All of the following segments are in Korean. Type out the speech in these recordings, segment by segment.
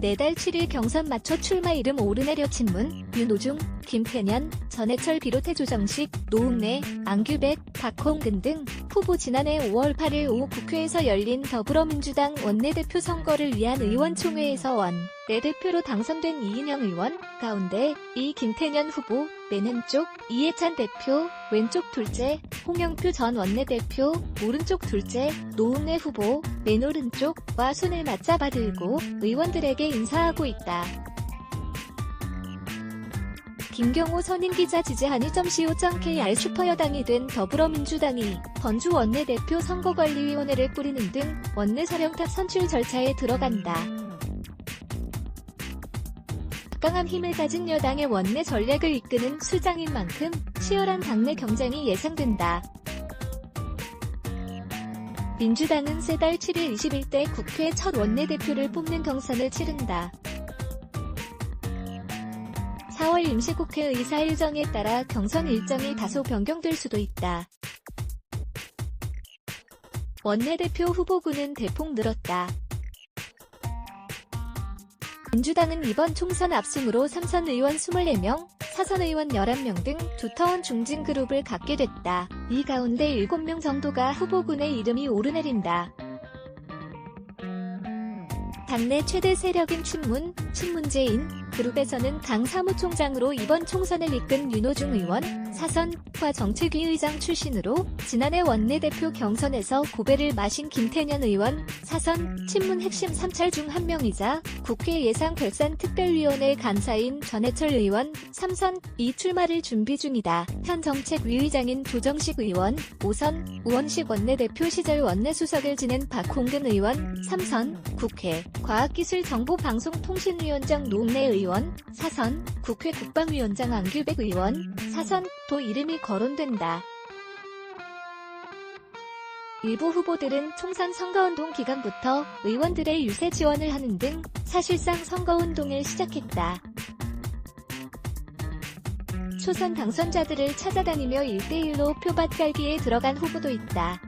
내달 7일 경선 맞춰 출마 이름 오르내려 친문, 윤호중, 김태년, 전해철 비롯해 조정식, 노웅래, 안규백, 박홍근 등 후보 지난해 5월 8일 오후 국회에서 열린 더불어민주당 원내대표 선거를 위한 의원총회에서 원, 내대표로 당선된 이인영 의원, 가운데 이 김태년 후보, 내는 쪽, 이해찬 대표, 왼쪽 둘째, 홍영표 전 원내대표, 오른쪽 둘째, 노웅래 후보, 맨 오른쪽과 손을 맞잡아들고 의원들에게 인사하고 있다. 김경호 선임기자 지지하니 .co.kr 슈퍼여당이 된 더불어민주당이 번주 원내대표 선거관리위원회를 꾸리는 등 원내 사령탑 선출 절차에 들어간다. 강한 힘을 가진 여당의 원내 전략을 이끄는 수장인 만큼 치열한 당내 경쟁이 예상된다. 민주당은 세달 7일 21대 국회 첫 원내대표를 뽑는 경선을 치른다. 4월 임시국회 의사 일정에 따라 경선 일정이 다소 변경될 수도 있다. 원내대표 후보군은 대폭 늘었다. 민주당은 이번 총선 압승으로 3선 의원 24명, 4선 의원 11명 등 두터운 중진 그룹을 갖게 됐다. 이 가운데 7명 정도가 후보군의 이름이 오르내린다. 당내 최대 세력인 친문, 친문제인 그룹에서는 당 사무총장으로 이번 총선을 이끈 윤호중 의원, 사선과 정책위 의장 출신으로 지난해 원내대표 경선에서 고배를 마신 김태년 의원, 사선, 친문 핵심 3찰 중 한 명이자 국회 예산결산특별위원회 간사인 전해철 의원, 삼선, 이 출마를 준비 중이다. 현 정책위 의장인 조정식 의원, 5선, 우원식 원내대표 시절 원내수석을 지낸 박홍근 의원, 3선, 국회 과학기술정보방송통신위원장 노웅래 의원, 사선, 국회 국방위원장 안규백 의원, 사선, 도 이름이 거론된다. 일부 후보들은 총선 선거운동 기간부터 의원들의 유세 지원을 하는 등 사실상 선거운동을 시작했다. 초선 당선자들을 찾아다니며 1대1로 표밭 갈기에 들어간 후보도 있다.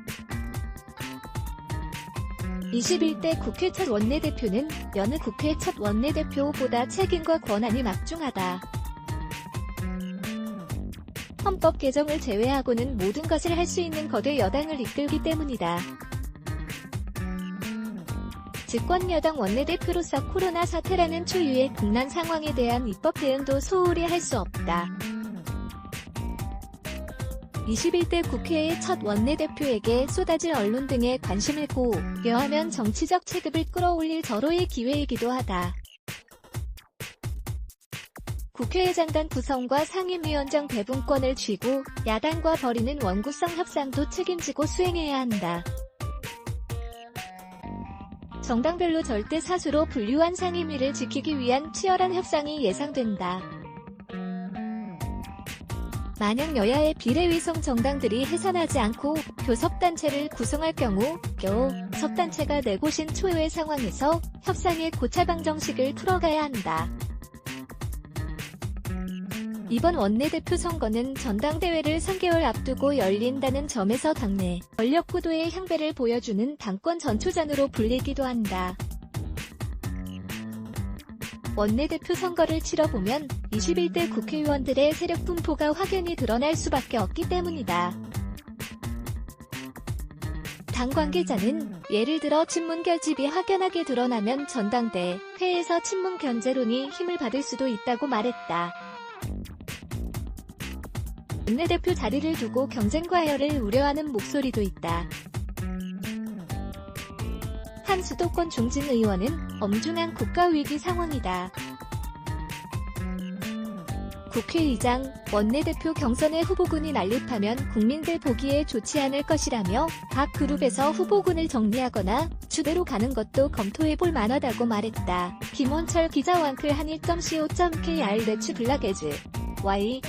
21대 국회 첫 원내대표는 여느 국회 첫 원내대표보다 책임과 권한이 막중하다. 헌법 개정을 제외하고는 모든 것을 할 수 있는 거대 여당을 이끌기 때문이다. 집권 여당 원내대표로서 코로나 사태라는 초유의 국난 상황에 대한 입법 대응도 소홀히 할 수 없다. 21대 국회의 첫 원내대표에게 쏟아질 언론 등의 관심을 고려하면 정치적 체급을 끌어올릴 절호의 기회이기도 하다. 국회의장단 구성과 상임위원장 배분권을 쥐고 야당과 벌이는 원구성 협상도 책임지고 수행해야 한다. 정당별로 절대 사수로 분류한 상임위를 지키기 위한 치열한 협상이 예상된다. 만약 여야의 비례위성 정당들이 해산하지 않고 교섭단체를 구성할 경우 교섭단체가 내고신 초유의 상황에서 협상의 고차방 정식을 풀어가야 한다. 이번 원내대표 선거는 전당대회를 3개월 앞두고 열린다는 점에서 당내 권력 구도의 향배를 보여주는 당권 전초전으로 불리기도 한다. 원내대표 선거를 치러보면 21대 국회의원들의 세력 분포가 확연히 드러날 수밖에 없기 때문이다. 당 관계자는 예를 들어 친문 결집이 확연하게 드러나면 전당대 회에서 친문 견제론이 힘을 받을 수도 있다고 말했다. 원내대표 자리를 두고 경쟁 과열을 우려하는 목소리도 있다. 한 수도권 중진 의원은 엄중한 국가위기 상황이다. 국회의장, 원내대표 경선의 후보군이 난립하면 국민들 보기에 좋지 않을 것이라며 각 그룹에서 후보군을 정리하거나 추대로 가는 것도 검토해볼 만하다고 말했다. 김원철 기자 왕클 한일.co.kr 레츠 블락에즈 Y